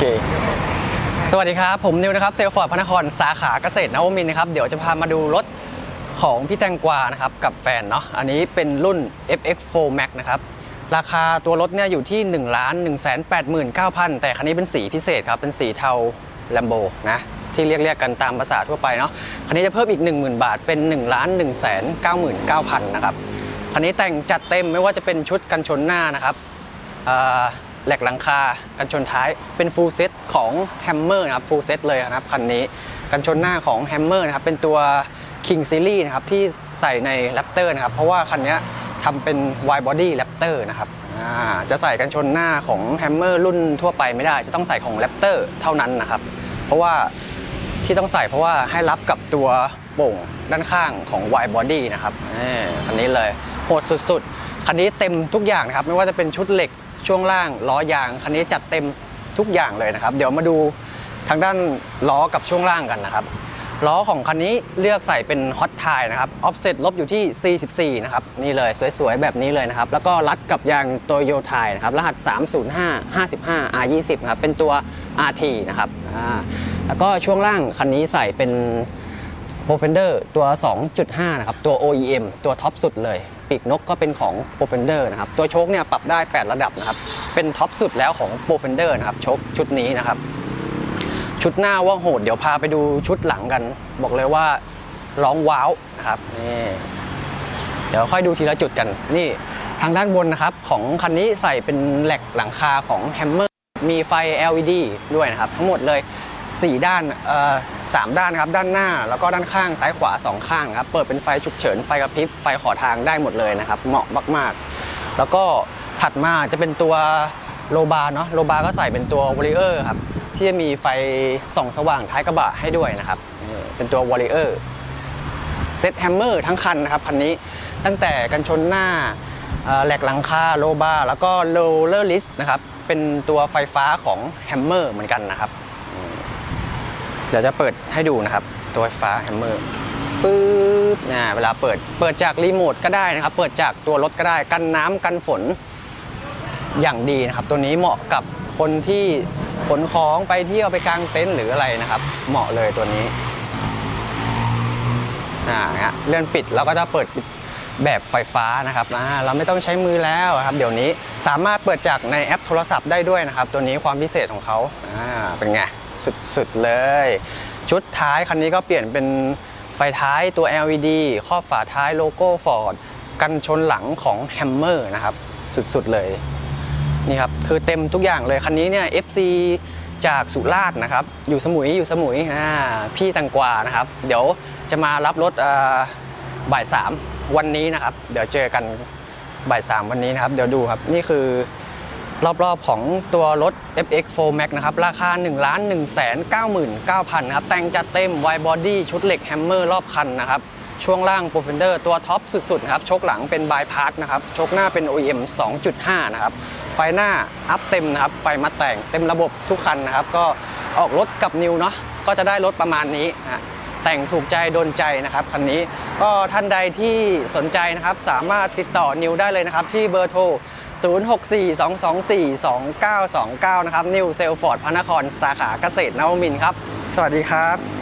เค สวัสดีครับ ผมนิวนะครับเซลฟอร์ดพระนครสาขาเกษตรนวมินนะครับ เดี๋ยวจะพามาดูรถของพี่แตงกวานะครับ กับแฟนเนาะอันนี้เป็นรุ่น FX4 Max นะครับ ราคาตัวรถเนี่ยอยู่ที่1 1 8 9 0 0 0 แต่คันนี้เป็นสีพิเศษครับ เป็นสีเทาแลมโบนะที่เรียกเรียกกันตามภาษาทั่วไปเนาะคันนี้จะเพิ่มอีก 10,000 บาทเป็น 1 1 9 9 0 0 0 นะครับคันนี้แต่งจัดเต็มไม่ว่าจะเป็นชุดกันชนหน้านะครับ แหลกหลังคา กันชนท้ายเป็นฟูลเซตของแฮมเมอร์นะครับฟูลเซตเลยนะครับคันนี้ กันชนหน้าของแฮมเมอร์นะครับเป็นตัว King Series นะครับที่ใส่ใน Raptor นะครับเพราะว่าคันนี้ทำเป็น wide body Raptor นะครับจะใส่กันชนหน้าของแฮมเมอร์รุ่นทั่วไปไม่ได้ จะต้องใส่ของ Raptor เท่านั้นนะครับ เพราะว่า ที่ต้องใส่เพราะว่าให้รับกับตัวโป่งด้านข้างของ wide body นะครับอ่าคันนี้เลยโหดสุดๆ คันนี้เต็มทุกอย่างนะครับ ไม่ว่าจะเป็นชุดเหล็กช่วงล่างล้อยาง คันนี้จัดเต็มทุกอย่างเลยนะครับ เดี๋ยวมาดูทางด้านล้อกับช่วงล่างกันนะครับล้อของคันนี้เลือกใส่เป็นฮอตไทนะครับออฟเซ็ตลบอยู่ที่ 44 นะครับ นี่เลยสวยๆ แบบนี้เลยนะครับ แล้วก็รัดกับยางโตโยไทนะครับ รหัส 305 55 R20 นะครับ เป็นตัว RT นะครับอ่า แล้วก็ช่วงล่างคันนี้ใส่เป็นโปรเฟนเดอร์ตัว 2.5 นะครับ ตัว OEM ตัวท็อปสุดเลย ปีกนกก็เป็นของโปรเฟนเดอร์นะครับ ตัวโชคเนี่ยปรับได้ 8 ระดับนะครับ เป็นท็อปสุดแล้วของโปรเฟนเดอร์นะครับ โชคชุดนี้นะครับ ชุดหน้าว่าโหด เดี๋ยวพาไปดูชุดหลังกัน บอกเลยว่าร้องว้าวนะครับ นี่ เดี๋ยวค่อยดูทีละจุดกัน นี่ทางด้านบนนะครับ ของคันนี้ใส่เป็นแหลกหลังคาของแฮมเมอร์มีไฟ LED ด้วยนะครับ ทั้งหมดเลย 4 ด้านเอ่อสามด้านนะครับด้านหน้าแล้วก็ด้านข้างซ้ายขวา 2 ข้างนะครับเปิดเป็นไฟฉุกเฉินไฟกระพริบไฟขอทางได้หมดเลยนะครับเหมาะมากๆ แล้วก็ถัดมาจะเป็นตัวโลบาร์เนาะโลบาร์ก็ใส่เป็นตัววอลเลอร์ครับที่จะมีไฟส่องสว่างท้ายกระบะให้ด้วยนะครับเป็นตัววอลเลอร์เซตแฮมเมอร์ทั้งคันนะครับคันนี้ตั้งแต่กันชนหน้าแหลกหลังคาโลบาร์แล้วก็โรลเลอร์ลิสนะครับเป็นตัวไฟฟ้าของแฮมเมอร์เหมือนกันนะครับ เดี๋ยวจะเปิดให้ดูนะครับ ตัวไฟฟ้าแฮมเมอร์ปึ๊บนะเวลาเปิดเปิดจากรีโมทก็ได้นะครับ เปิดจากตัวรถก็ได้กันน้ำกันฝนอย่างดีนะครับ ตัวนี้เหมาะกับคนที่ขนของไปเที่ยวไปกางเต็นท์หรืออะไรนะครับ เหมาะเลยตัวนี้อ่าฮะเลื่อนปิดแล้วก็จะเปิดแบบไฟฟ้านะครับอ่าเราไม่ต้องใช้มือแล้วครับ เดี๋ยวนี้สามารถเปิดจากในแอปโทรศัพท์ได้ด้วยนะครับ ตัวนี้ความพิเศษของเขาอ่าเป็นไง สุดๆเลย ชุดท้ายคันนี้ก็เปลี่ยนเป็นไฟท้ายตัว LED ครอบฝาท้ายโลโก้ Ford กันชนหลังของ Hammer นะครับ สุดๆเลยนี่ครับคือเต็มทุกอย่างเลยคันนี้เนี่ย FC จากสุราษฎร์นะครับ อยู่สมุยอยู่สมุยอ่าพี่ตังกวานะครับ เดี๋ยวจะมารับรถอ่าบ่ายสามวันนี้นะครับ เดี๋ยวเจอกันบ่ายสามวันนี้นะครับ เดี๋ยวดูครับนี่คือ รอบๆของตัวรถ FX4 Max นะครับ ราคา 1 1 9 9 0 0 0 นะครับ แต่งจัดเต็ม Wide Body ชุดเหล็กแฮมเมอร์รอบคันนะครับ ช่วงล่าง p r o f e n d e r ตัวท็อปสุดๆครับชคหลังเป็นบายพาร์นะครับชคหน้าเป็น OEM 2.5 นะครับ ไฟหน้าอัพเต็มนะครับ ไฟมาแต่งเต็มระบบทุกคันนะครับ ก็ออกรถกับนิวเนาะ ก็จะได้รถประมาณนี้ฮะแต่งถูกใจโดนใจนะครับคันนี้ก็ท่านใดที่สนใจนะครับ สามารถติดต่อนิวได้เลยนะครับ ที่เบอร์โทร 0642242929 นะครับนิวเซลฟอร์ดพระนครสาขาเกษตรนวมินครับ สวัสดีครับ